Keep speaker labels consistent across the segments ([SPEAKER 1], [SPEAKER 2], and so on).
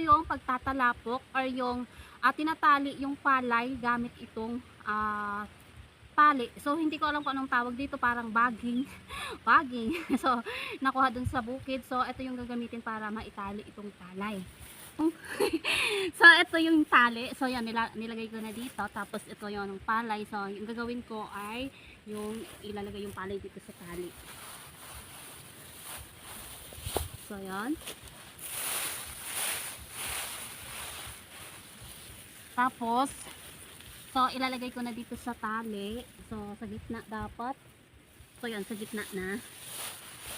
[SPEAKER 1] yung pagtatalapok or yung ah, tinatali yung palay gamit itong ah, tali. So, hindi ko alam kung anong tawag dito. Parang bagging. bagging. so, nakuha dun sa bukid. So, ito yung gagamitin para maitali itong palay. so, ito yung tali. So, yan, nila, nilagay ko na dito. Tapos, ito yung palay. So, yung gagawin ko ay yung ilalagay yung palay dito sa tali. So, yan. Tapos, so, ilalagay ko na dito sa tali. So, sa gitna dapat. So, yan, sa gitna na.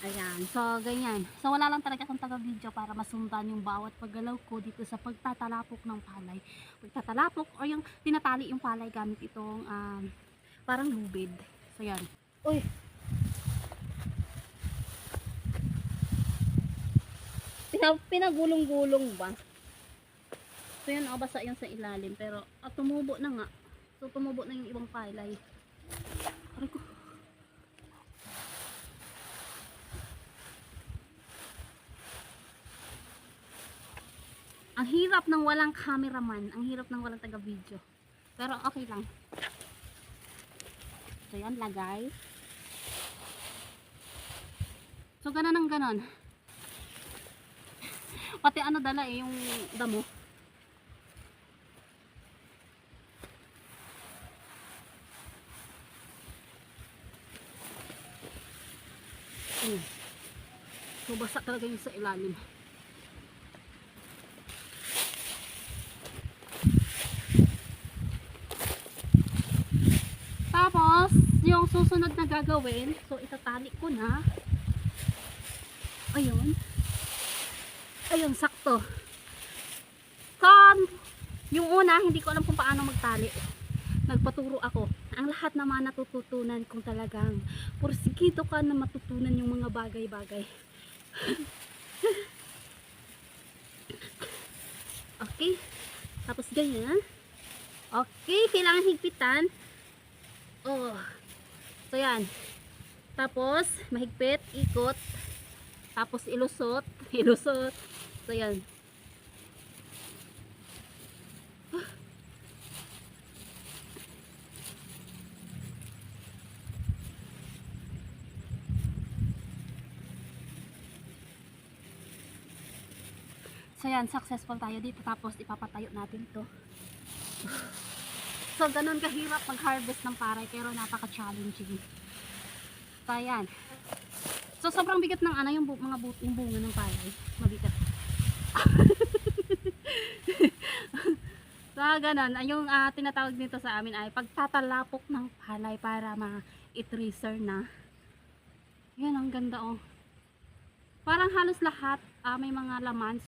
[SPEAKER 1] Ayan. So, ganyan. So, wala lang talaga akong taga-video para masundan yung bawat paggalaw ko dito sa pagtatalapok ng palay. Pagtatalapok o yung tinatali yung palay gamit itong um, parang lubid. So, yan. Uy! Pina- pinagulong-gulong ba? So, yun, oh, basa yan sa ilalim. Pero, ah, tumubo na nga. So, tumubo na yung ibang palay. Aray ko. Ang hirap ng walang cameraman. Ang hirap ng walang taga-video. Pero okay lang. So yan, lagay. So ganon ang ganon. Pati ano dala eh, yung damo. Mm. So basa talaga yung sa ilalim. Tapos, yung susunod na gagawin, so itatali ko na. Ayun. Ayun, sakto. So, yung una, hindi ko alam kung paano magtali. Nagpaturo ako. Ang lahat naman natututunan kung talagang porsigido ka na matutunan yung mga bagay-bagay. okay. Tapos ganyan. Okay, kailangan higpitan. Oh. So yan. Tapos mahigpit, ikot. Tapos ilusot, ilusot. So yan. So yan, successful tayo dito. Tapos ipapatayo natin to. So, ganun kahirap mag-harvest ng paray pero napaka-challenging. So, ayan. So, sobrang bigat ng ano yung bu- mga bu- yung bunga ng paray. Mabigat. so, ganun. Yung ah, tinatawag nito sa amin ay pagtatalapok ng palay para ma-itreaser na. Yan, ang ganda oh. Parang halos lahat ah, may mga laman